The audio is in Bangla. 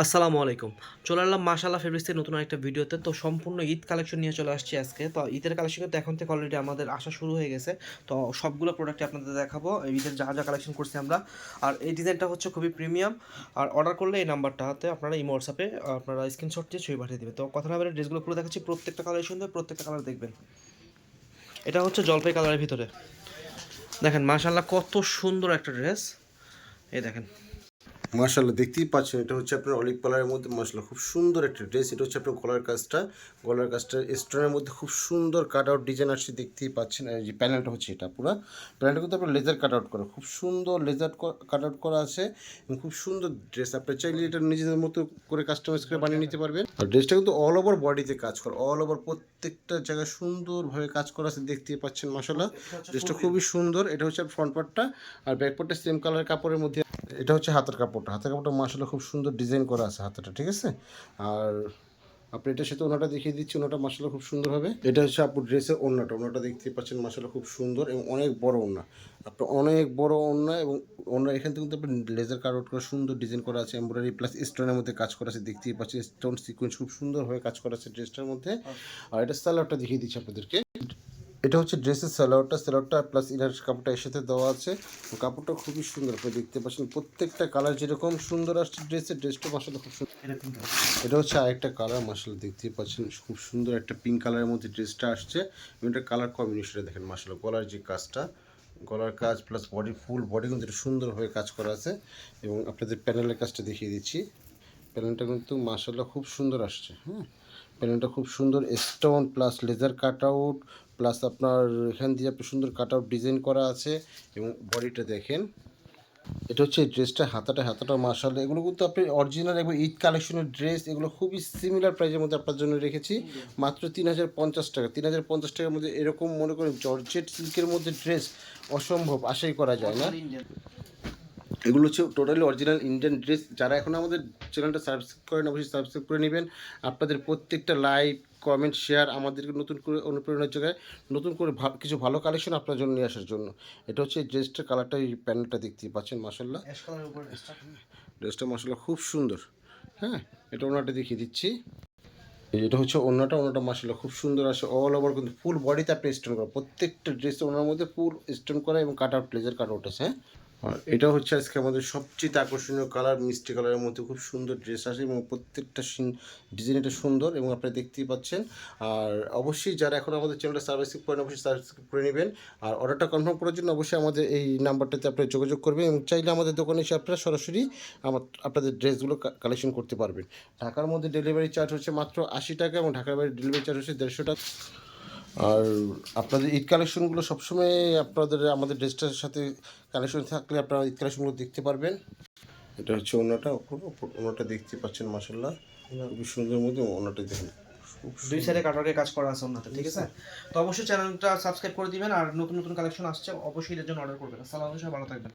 আসসালামু আলাইকুম। চলে আসলাম মাশাল্লাহ ফেব্রিক্সের নতুন একটা ভিডিওতে। তো সম্পূর্ণ ঈদ কালেকশন নিয়ে চলে আসছি আজকে। তো ঈদের কালেকশন কিন্তু এখন থেকে অলরেডি আমাদের আসা শুরু হয়ে গেছে। তো সবগুলো প্রোডাক্টই আপনাদের দেখাবো। ঈদের যা যা কালেকশন করছি আমরা। আর এই ডিজাইনটা হচ্ছে খুবই প্রিমিয়াম আর অর্ডার করলে এই নাম্বারটাতে আপনারা এই হোয়াটসঅ্যাপে আপনারা স্ক্রিনশট দিয়ে ছবি পাঠিয়ে দেবে তো কথা না বলে ড্রেসগুলো পুরো দেখাচ্ছি। প্রত্যেকটা কালার সুন্দর, প্রত্যেকটা কালার দেখবেন। এটা হচ্ছে জলপাই কালারের ভিতরে। দেখেন মাশাল্লাহ কত সুন্দর একটা ড্রেস এই দেখেন। মার্শাল্লাহ দেখতেই পাচ্ছেন এটা হচ্ছে আপনার অলিভ কালারের মধ্যে মার্শাল্লাহ খুব সুন্দর একটা ড্রেস এটা হচ্ছে আপনার গলার কাজটা গলার কাজটা স্টোনের মধ্যে খুব সুন্দর কাট আউট ডিজাইন আসছে দেখতেই পাচ্ছেন যে প্যানেলটা হচ্ছে এটা পুরো প্যানেলটা কিন্তু আপনার লেজার কাট আউট করা খুব সুন্দর লেজার কাট আউট করা আছে এবং খুব সুন্দর ড্রেস আপনি চাইলে এটা নিজেদের মতো করে কাস্টমাইজ করে বানিয়ে নিতে পারবেন আর ড্রেসটা কিন্তু অল ওভার বডিতে কাজ করা অল ওভার প্রত্যেকটা জায়গায় সুন্দরভাবে কাজ করা আছে দেখতেই পাচ্ছেন মাসাল্লাহ ড্রেসটা খুবই সুন্দর এটা হচ্ছে ফ্রন্ট পার্টটা আর ব্যাক পার্টটা সেম কালার কাপড়ের মধ্যে এটা হচ্ছে হাতের কাপড়টা। হাতের কাপড়টা মাসাল্লাহ খুব সুন্দর ডিজাইন করা আছে হাতেটা ঠিক আছে? আর আপনি এটার সাথে ওনাটা দেখিয়ে দিচ্ছি ওনাটা মাসাল্লাহ খুব সুন্দর হবে। এটা হচ্ছে আপু ড্রেসের ওনাটা ওনাটা দেখতে পাচ্ছেন মাসাল্লাহ খুব সুন্দর এবং অনেক বড় ওনা আপনার অনেক বড় ওনা এবং ওনা এখান থেকে কিন্তু আপনি লেজার কাট আউট করা সুন্দর ডিজাইন করা আছে এমব্রয়ডারি প্লাস স্টোনের মধ্যে কাজ করা আছে দেখতেই পাচ্ছেন স্টোন সিকোয়েন্স খুব সুন্দরভাবে কাজ করা আছে ড্রেসটার মধ্যে। আর এটা সালোয়ারটা দেখিয়ে দিচ্ছি আপনাদেরকে। এটা হচ্ছে ড্রেসের সালোয়ারটা সালোয়ারটা প্লাস ইনার কাপড়টা এর সাথে দেওয়া আছে। কাপড়টা খুবই সুন্দর আপনি দেখতে পাচ্ছেন। প্রত্যেকটা কালার যেরকম সুন্দর আসছে ড্রেসের ড্রেসটা মাসাল খুব সুন্দর। এটা হচ্ছে আরেকটা কালার মাসাল দেখতে পাচ্ছেন। খুব সুন্দর একটা পিঙ্ক কালারের মধ্যে ড্রেসটা আসছে। এবং এটা কালার কম্বিনেশনটা দেখেন মাসাল গলার যে কাজটা গলার কাজ প্লাস বডি ফুল বডি কিন্তু এটা সুন্দরভাবে কাজ করা আছে। এবং আপনাদের প্যানেলের কাজটা দেখিয়ে দিচ্ছি। প্যানেলটা কিন্তু মাসাল্লাহ খুব সুন্দর আসছে হ্যাঁ। প্যানেলটা খুব সুন্দর stone plus laser cut out plus আপনার এখান দিয়ে আপনি সুন্দর কাট আউট ডিজাইন করা আছে এবং বডিটা দেখেন। এটা হচ্ছে ড্রেসটা হাতাটা হাতাটা মার্শাল এগুলো কিন্তু আপনি অরিজিনাল এবং ঈদ কালেকশনের ড্রেস এগুলো খুবই সিমিলার প্রাইসের মধ্যে আপনার জন্য রেখেছি। মাত্র তিন হাজার পঞ্চাশ টাকা। তিন হাজার পঞ্চাশ টাকার মধ্যে এরকম মনে করেন জর্জেট সিল্কের মধ্যে ড্রেস অসম্ভব, আশাই করা যায় না। এগুলো হচ্ছে টোটালি অরিজিনাল ইন্ডিয়ান ড্রেস যারা এখন আমাদের চ্যানেলটা সাবস্ক্রাইব করেন অবশ্যই সাবস্ক্রাইব করে নেবেন। আপনাদের প্রত্যেকটা লাইক কমেন্ট শেয়ার আমাদেরকে নতুন করে অনুপ্রেরণার জায়গায় নতুন করে ভা- কিছু ভালো কালেকশন আপনার জন্য নিয়ে আসার জন্য। এটা হচ্ছে ড্রেসটার কালারটা এই প্যানেলটা দেখতে পাচ্ছেন মাসাল্লাহ ড্রেসটা মাসাল্লাহ খুব সুন্দর। হ্যাঁ এটা ওনাটা দেখিয়ে দিচ্ছি। এটা হচ্ছে ওনাটা ওনাটা মাসাল্লাহ খুব সুন্দর আসে অল ওভার কিন্তু ফুল বডিতে আপনি স্টোন করা। প্রত্যেকটা ড্রেস ওনার মধ্যে ফুল স্টোন করা এবং cut out pleasure cut out আছে হ্যাঁ? আর এটা হচ্ছে আজকে আমাদের সবচেয়ে আকর্ষণীয় কালার, মিষ্টি কালারের মধ্যে খুব সুন্দর ড্রেস আছে এবং প্রত্যেকটা ডিজাইন এটা সুন্দর এবং আপনারা দেখতেই পাচ্ছেন। আর অবশ্যই যারা এখন আমাদের চ্যানেলটা সাবস্ক্রাইব করেন, অবশ্যই সাবস্ক্রাইব করে নেবেন। আর অর্ডারটা কনফার্ম করার জন্য অবশ্যই আমাদের এই নাম্বারটাতে আপনারা যোগাযোগ করবেন এবং চাইলে আমাদের দোকানে এসে আপনারা সরাসরি আমার, আপনাদের ড্রেসগুলো কালেকশন করতে পারবেন। ঢাকার মধ্যে ডেলিভারি চার্জ হচ্ছে মাত্র আশি টাকা এবং ঢাকার বাইরে ডেলিভারি চার্জ হচ্ছে দেড়শো টাকা। আর আপনাদের ঈদ কালেকশনগুলো সবসময় আপনাদের আমাদের ড্রেসটার সাথে কালেকশন থাকলে আপনারা ঈদ কালেকশনগুলো দেখতে পারবেন। এটা হচ্ছে ওনাটা ওনাটা দেখতে পাচ্ছেন মাসাল্লাহ খুবই সুন্দর মধ্যে ওনাটা দেখেন। দুই সাইডে কাটারের কাজ করা আছে ওনাতে ঠিক আছে? তো অবশ্যই চ্যানেলটা সাবস্ক্রাইব করে দিবেন আর নতুন নতুন কালেকশন আসছে অবশ্যই এর জন্য অর্ডার করবেন। আসসালামু আলাইকুম ভালো থাকবেন।